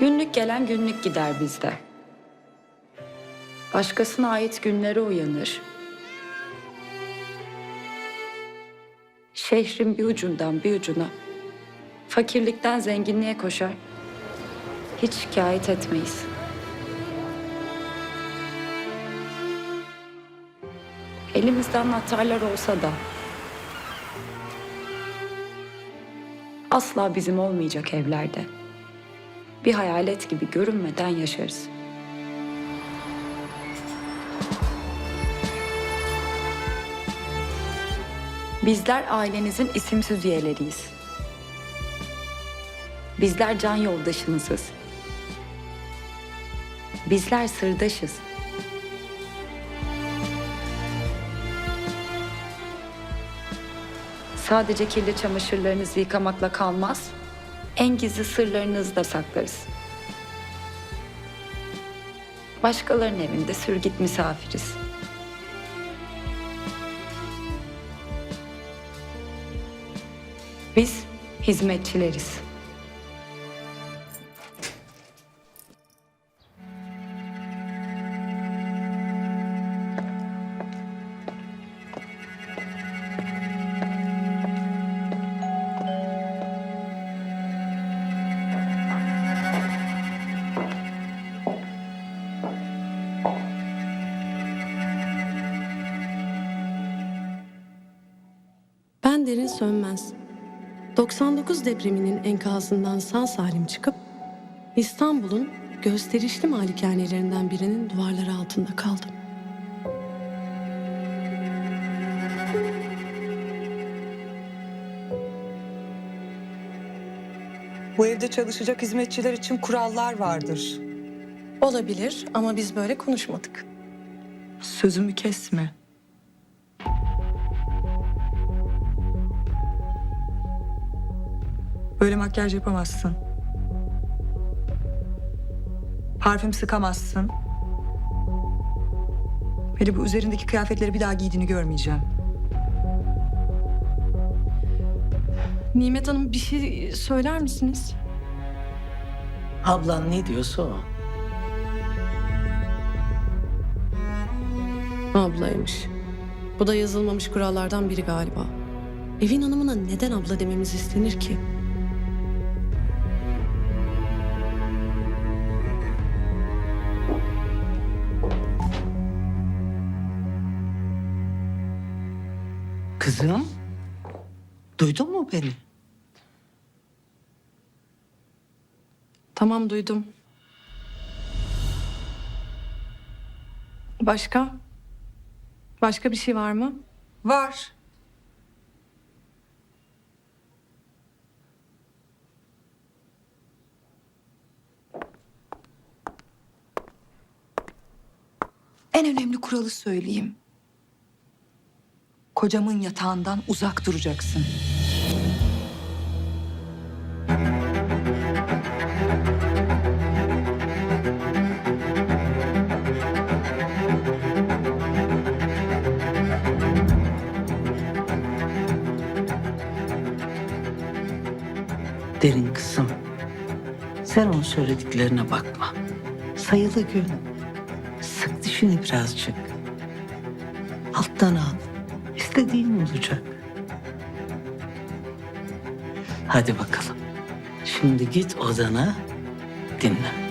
Günlük gelen günlük gider bizde. Başkasına ait günlere uyanır. Şehrin bir ucundan bir ucuna, fakirlikten zenginliğe koşar. Hiç şikayet etmeyiz. Elimizde anahtarlar olsa da asla bizim olmayacak evlerde. Bir hayalet gibi görünmeden yaşarız. Bizler ailenizin isimsiz üyeleriyiz. Bizler can yoldaşınızız. Bizler sırdaşız. Sadece kirli çamaşırlarınızı yıkamakla kalmaz, en gizli sırlarınızı da saklarız. Başkalarının evinde sürgit misafiriz. Biz hizmetçileriz. Ben Derin Sönmez. 99 depreminin enkazından sağ salim çıkıp İstanbul'un gösterişli malikanelerinden birinin duvarları altında kaldım. Bu evde çalışacak hizmetçiler için kurallar vardır. Olabilir ama biz böyle konuşmadık. Sözümü kesme. Böyle makyaj yapamazsın. Parfüm sıkamazsın. Ve de bu üzerindeki kıyafetleri bir daha giydiğini görmeyeceğim. Nimet Hanım bir şey söyler misiniz? Ablan ne diyorsa o. Ablaymış. Bu da yazılmamış kurallardan biri galiba. Evin hanımına neden abla dememiz istenir ki? Kızım, duydun mu beni? Tamam duydum. Başka? Başka bir şey var mı? Var. En önemli kuralı söyleyeyim. Kocamın yatağından uzak duracaksın. Derin kızım. Sen onun söylediklerine bakma. Sayılı gün. Sık dişini birazcık. Alttan al. İstediğin olacak. Hadi bakalım. Şimdi git odana dinle.